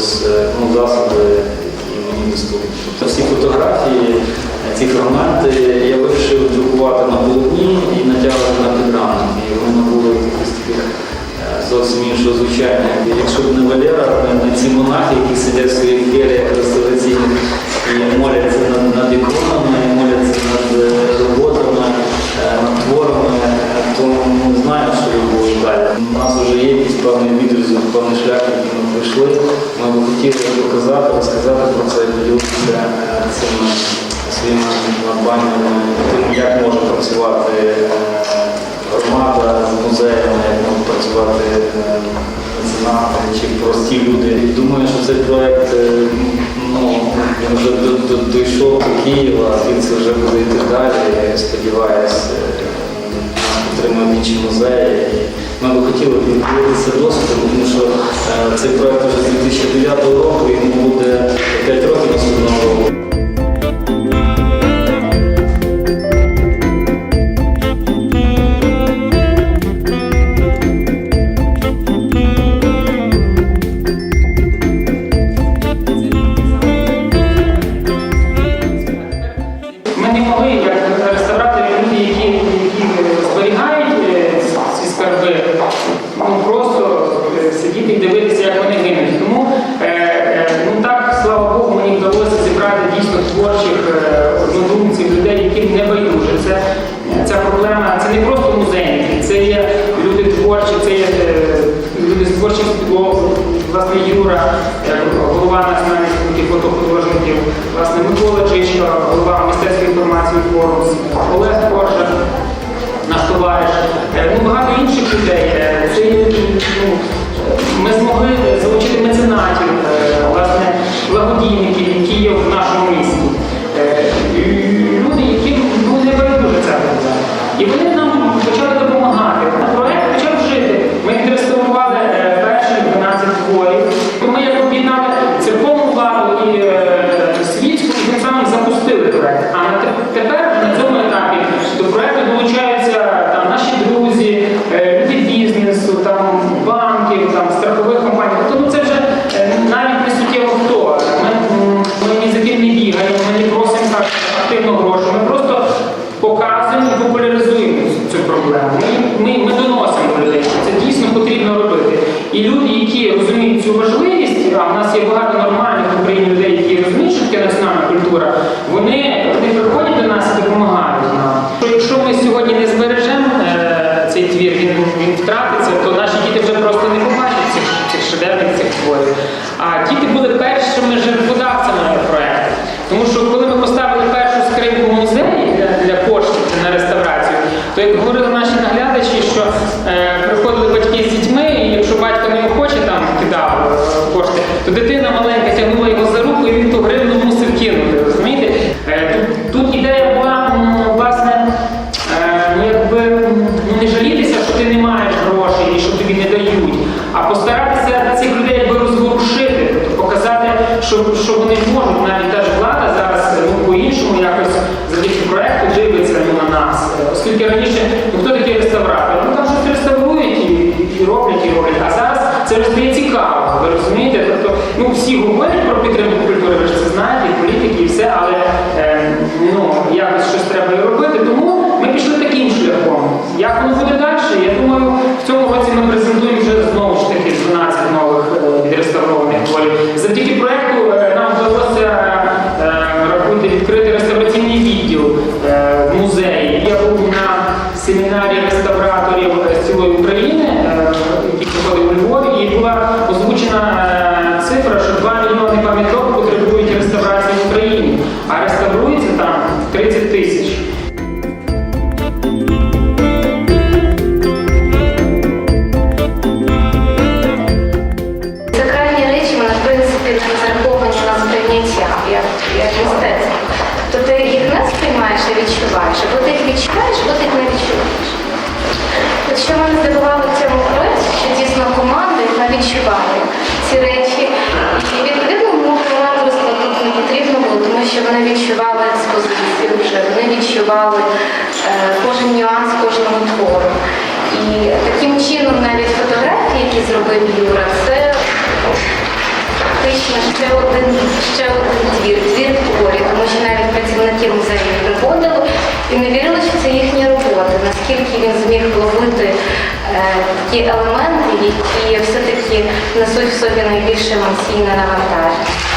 через ну, засоби які мені доступні. Тобто всі фотографії, ці фрагменти я вирішив друкувати на полотні і натягувати на підрамник. І вони було якихось таких е, зовсім іншого звичайних. Якщо б не Валера, не ці монахи, які сидять в своїх який ми б хотіли показати, розказати про це, поділитися е, цими своїми надбаннями, тим, як може працювати е, громада з музеями, як можуть працювати е, меценати чи прості люди. Думаю, що цей проект е, ну, він вже дійшов до Києва, звідси вже буде йти далі. Сподіваюсь, е, нас підтримують інші музеї. Ми б хотіли поділитися досвідом, е, цей проект вже з 2009 року, йому буде 5 років однодумців, людей, яким не байдуже. Це, ця проблема, це не просто музейники, це є люди творчі, це є е, люди з творчих спілок, власне Юра, е, голова національної спілки фотохудожників, власне Микола Чичка, голова мистецької інформації форум, Олег Коржа, наш товариш, е, ну багато інших людей. Е, Це ну, ми змогли залучити меценатів, 12 творів. Ми як об'єднали церковну владу і е, світську, і тим самим запустили проект. А на тепер на цьому етапі до проекту долучаються там наші друзі, е, люди бізнесу, там банків, там страхових компаній. Тобто ну, це вже е, навіть не суттєво хто. Ми, ми ні за ким не бігаємо, ми не просимо так активно гроші. Ми просто показуємо і популяризуємо цю проблему. Ми, ми, ми доносимо людей, що це дійсно потрібно робити. І люди, які розуміють цю важливість, а в нас є багато нормальних в Україні людей, які розуміють, що таке національна культура, вони, вони приходять до нас і допомагають нам. Що Якщо ми сьогодні не збережемо е, цей твір, він, він втратиться, то наші діти вже просто не побачать цих, цих шедеврів, цих творів. А діти були першими жертводавцями проєкту. Тому що коли ми поставили першу скриньку в музеї для, для коштів на реставрацію, то як говорили наші наглядачі, що е, приходили батьки з дітьми, і якщо батько не охоче там кидав е, кошти, то дитина маленька тягнула його за руку, і він ту гривну мусив кинути. Розумієте? Е, тут, тут ідея була м, власне. Е, ну, якби м, ну, не жалітися, що ти не маєш грошей і що тобі не дають, а постаратися цих людей якби розворушити, тобто показати, що, що вони можуть, навіть та ж влада зараз ну, по-іншому якось завдяки проекту дивиться ну, на нас. Е, Оскільки раніше, ну хто такі реставратори? Ну там щось реставрують і, і роблять, і роблять. А зараз це вже цікаво, ви розумієте? Тобто, ну всі говорять про підтримку культури, ви ж це знаєте, і політики, і все, але е, ну, якось щось треба робити. Тому ми пішли таким шляхом. Як воно буде далі? Я думаю, в цьому році ми презентуємо вже знову ж таки 12 нових е, відреставрованих творів. Завдяки проекту е, нам вдалося е, рахуйте, відкрити реставраційний відділ е, в музеї. Я був на семінарі цілої України, е, який проходив у Львові, і була озвучена е, цифра, що 2 мільйони пам'яток потребують реставрації в Україні, а реставрується там 30 тисяч. Сакральні речі, вони, в принципі, не зараховані на сприйняття, як, як мистецтво. То ти їх не сприймаєш і відчуваєш, або ти їх відчуваєш, або ти їх не відчуваєш. От що мене здивувало в цьому проєкті, що дійсно команда яка відчуває ці речі. І відповідно мого тут не потрібно було, тому що вони відчували експозицію вже, вони відчували е, кожен нюанс кожного твору. І таким чином навіть фотографії, які зробив Юра, це ще один, ще один твір в творі, тому що навіть працівники музею приходили і не вірили, що це їхня робота, наскільки він зміг вловити е, ті елементи, які все-таки несуть в собі найбільше емоційне навантаження.